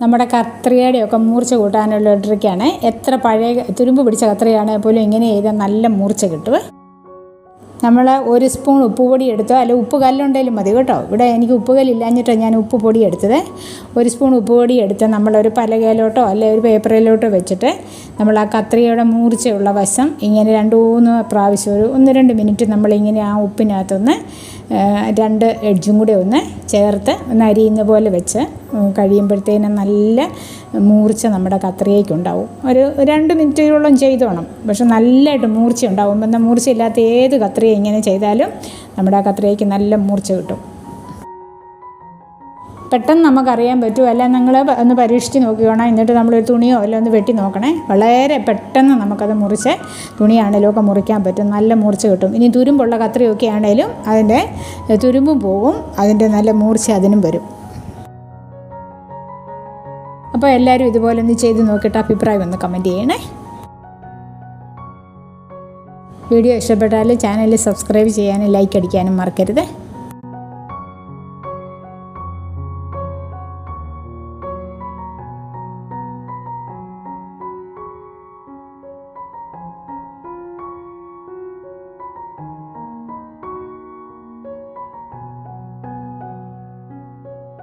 നമ്മുടെ കത്രികയുടെയൊക്കെ മൂർച്ച കൂട്ടാനുള്ള ട്രിക്കാണ്. എത്ര പഴയ തുരുമ്പ് പിടിച്ച കത്രികയാണെങ്കിൽ പോലും ഇങ്ങനെ ചെയ്താൽ നല്ല മൂർച്ച കിട്ടും. നമ്മൾ ഒരു സ്പൂൺ ഉപ്പ് പൊടി എടുത്തോ അല്ല ഉപ്പ് കല്ലുണ്ടെങ്കിലും മതി കേട്ടോ. ഇവിടെ എനിക്ക് ഉപ്പ് കല്ലില്ലാഞ്ഞിട്ടാണ് ഞാൻ ഉപ്പ് പൊടി എടുത്തത്. ഒരു സ്പൂൺ ഉപ്പ് പൊടി എടുത്ത് നമ്മളൊരു പലകയിലോട്ടോ അല്ലെ ഒരു പേപ്പറിലോട്ടോ വെച്ചിട്ട് നമ്മൾ ആ കത്രികയുടെ മൂർച്ചയുള്ള വശം ഇങ്ങനെ രണ്ട് മൂന്ന് പ്രാവശ്യം ഒരു ഒന്ന് രണ്ട് മിനിറ്റ് നമ്മളിങ്ങനെ ആ ഉപ്പിനകത്തൊന്ന് രണ്ട് എഡ്ജും കൂടെ ഒന്ന് ചേർത്ത് ഒന്ന് അരിയുന്ന പോലെ വെച്ച് കഴിയുമ്പോഴത്തേനും നല്ല മൂർച്ച നമ്മുടെ കത്രികയ്ക്കുണ്ടാവും. ഒരു രണ്ട് മിനിറ്റോളം ചെയ്തോണം. പക്ഷെ നല്ലതായിട്ട് മൂർച്ച ഉണ്ടാവും എന്നാൽ മൂർച്ചയില്ലാത്ത ഏത് കത്രിക ഇങ്ങനെ ചെയ്താലും നമ്മുടെ കത്രികയ്ക്ക് നല്ല മൂർച്ച കിട്ടും. പെട്ടെന്ന് നമുക്കറിയാൻ പറ്റും. അല്ല നിങ്ങൾ ഒന്ന് പരീക്ഷിച്ച് നോക്കിക്കോണം. എന്നിട്ട് നമ്മളൊരു തുണിയോ അല്ല ഒന്ന് വെട്ടി നോക്കണേ. വളരെ പെട്ടെന്ന് നമുക്കത് മുറിച്ച് തുണിയാണേലും ഒക്കെ മുറിക്കാൻ പറ്റും. നല്ല മൂർച്ച കിട്ടും. ഇനി തുരുമ്പുള്ള കത്രിയൊക്കെ ആണേലും അതിന്റെ തുരുമ്പും പോകും അതിന്റെ നല്ല മൂർച്ച അതിനും വരും. അപ്പോൾ എല്ലാവരും ഇതുപോലെ ഒന്ന് ചെയ്ത് നോക്കിയിട്ട് അഭിപ്രായം ഒന്ന് കമന്റ് ചെയ്യണേ. വീഡിയോ ഇഷ്ടപ്പെട്ടാൽ ചാനൽ സബ്സ്ക്രൈബ് ചെയ്യാനും ലൈക്ക് അടിക്കാനും മറക്കരുത്.